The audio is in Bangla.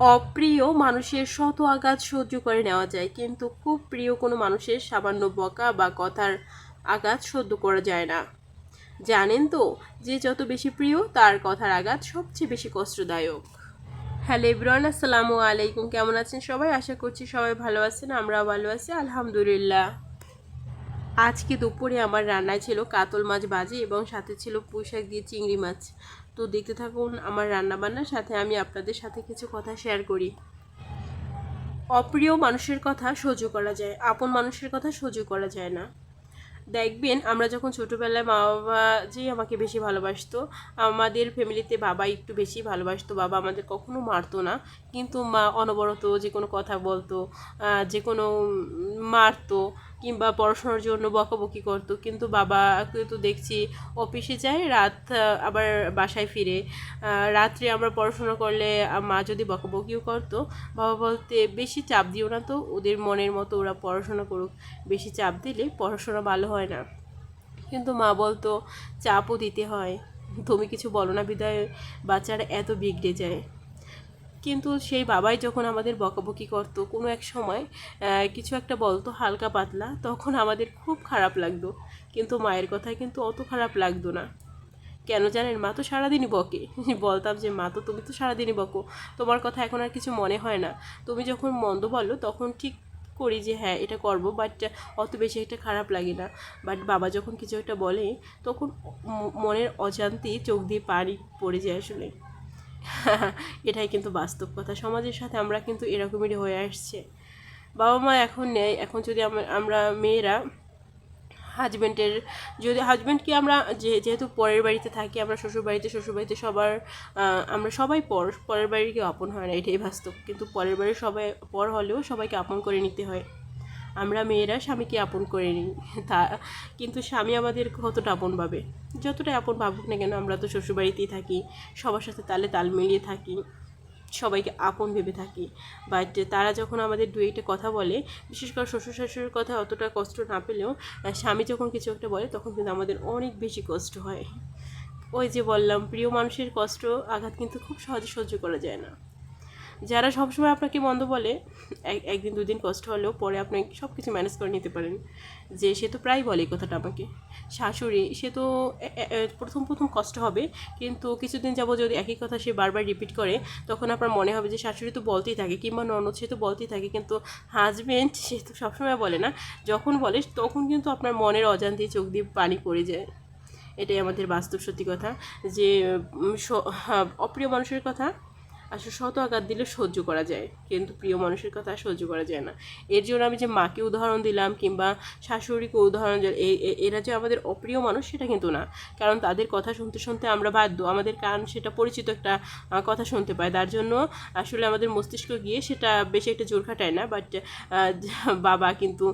অপ্রিয় মানুষের শত আঘাত সহ্য করে নেওয়া যায়, কিন্তু খুব প্রিয় কোনো মানুষের সামান্য বকা বা কথার আঘাত সহ্য করা যায় না। জানেন তো, যে যত বেশি প্রিয়, তার কথার আঘাত সবচেয়ে বেশি কষ্টদায়ক। হ্যালো ইব্রান আসসালামু আলাইকুম। কেমন আছেন সবাই? আশা করছি সবাই ভালো আছেন, আমরাও ভালো আছি, আলহামদুলিল্লাহ। আজকে দুপুরে আমার রান্নায় ছিল কাতল মাছ ভাজি এবং সাথে ছিল পুঁইশাক দিয়ে চিংড়ি মাছ। তো দেখতে থাকুন আমার রান্না বান্নার সাথে আমি আপনাদের সাথে কিছু কথা শেয়ার করি। অপ্রিয় মানুষের কথা সহ্য করা যায়, আপন মানুষের কথা সহ্য করা যায় না। দেখবেন আমরা যখন ছোটোবেলায় মা বাবা যেই আমাকে বেশি ভালোবাসতো, আমাদের ফ্যামিলিতে বাবা একটু বেশি ভালোবাসতো, বাবা আমাদের কখনো মারতো না। কিন্তু মা অনবরত যে কোনো কথা বলতো যে কোনো মারতো কিংবা পড়াশোনার জন্য বকাবকি করতো। কিন্তু বাবা তো দেখছি অফিসে যায়, রাত আবার বাসায় ফিরে। রাত্রে আমরা পড়াশোনা করলে মা যদি বকাবকিও করতো, বাবা বলতে বেশি চাপ দিও না তো, ওদের মনের মতো ওরা পড়াশোনা করুক। বেশি চাপ দিলে পড়াশোনা ভালো হয় না। কিন্তু মা বলতো, চাপও দিতে হয়। তুমি কিছু বলো না বিদায়, বাচ্চারা এত বিগড়ে যায়। কিন্তু সেই বাবাই যখন আমাদের বকাবকি করতো কোনো এক সময় কিছু একটা বলতো হালকা পাতলা, তখন আমাদের খুব খারাপ লাগতো। কিন্তু মায়ের কথায় কিন্তু অত খারাপ লাগতো না। কেন জানেন? মা তো সারাদিনই বকে। বলতাম যে, মা তো, তুমি তো সারাদিনই বকো। তোমার কথা এখন আর কিছু মনে হয় না। তুমি যখন মন্দ বলো, তখন ঠিক করি যে হ্যাঁ এটা করব বাট অত বেশি একটা খারাপ লাগে না। বাট বাবা যখন কিছু একটা বলে, তখন মনের অজান্তি চোখ দিয়ে পানি পড়ে যায় আসলে। এটাই কিন্তু বাস্তব কথা। সমাজের সাথে আমরা কিন্তু এরকমেরই হয়ে আসছে। বাবা মা এখন নেই। এখন যদি আমরা আমরা মেয়েরা হাজব্যান্ডের যদি হাজব্যান্ডকে আমরা যে, যেহেতু পরের বাড়িতে থাকি, আমরা শ্বশুর বাড়িতে সবার আমরা সবাই পর, পরের বাড়ির কেউ আপন হয় না। এটাই বাস্তব। কিন্তু পরের বাড়ির সবাই পর হলেও সবাইকে আপন করে নিতে হয়। আমরা মেয়েরা স্বামীকে আপন করে নিই। তা, কিন্তু স্বামী আমাদের কতটা আপন ভাবে? যতটা আপন ভাবুক না কেন, আমরা তো শ্বশুরবাড়িতেই থাকি, সবার সাথে তালে তাল মিলিয়ে থাকি, সবাইকে আপন ভেবে থাকি। বাট তারা যখন আমাদের দু একটা কথা বলে, বিশেষ করে শ্বশুর শাশুড়ির কথা অতটা কষ্ট না পেলেও স্বামী যখন কিছু একটা বলে, তখন কিন্তু আমাদের অনেক বেশি কষ্ট হয়। ওই যে বললাম, প্রিয় মানুষের কষ্ট, আঘাত কিন্তু খুব সহজে সহ্য করা যায় না। যারা সবসময় আপনাকে মন্দ বলে এক একদিন দুদিন কষ্ট হলেও পরে আপনি সব কিছু ম্যানেজ করে নিতে পারেন। যে সে তো প্রায় বলে কথাটা আমাকে। শাশুড়ি সে তো প্রথম প্রথম কষ্ট হবে কিন্তু কিছুদিন যাব যদি একই কথা সে বারবার রিপিট করে তখন আপনার মনে হবে যে শাশুড়ি তো বলতেই থাকে কিংবা ননদ সে তো বলতেই থাকে কিন্তু হাজবেন্ড সে তো সবসময় বলে না। যখন বলে তখন কিন্তু আপনার মনের অজান্তেই চোখ দিয়ে পানি পড়ে যায়। এটাই আমাদের বাস্তব সত্যি কথা। যে হ্যাঁ, অপ্রিয় মানুষের কথা আসলে শত আঘাত দিলে সহ্য করা যায়। কিন্তু প্রিয় মানুষের কথা সহ্য করা যায় না। এর জন্য আমি যে মাকে উদাহরণ দিলাম কিংবা শাশুড়িকে উদাহরণ এরা যে আমাদের অপ্রিয় মানুষ সেটা কিন্তু না। কারণ তাদের কথা শুনতে শুনতে আমরা বাধ্য, আমাদের কান সেটা পরিচিত একটা কথা শুনতে পায়। তার জন্য আসলে আমাদের মস্তিষ্ক গিয়ে সেটা বেশি একটা জোর খাটায় না। বাট বাবা কিন্তু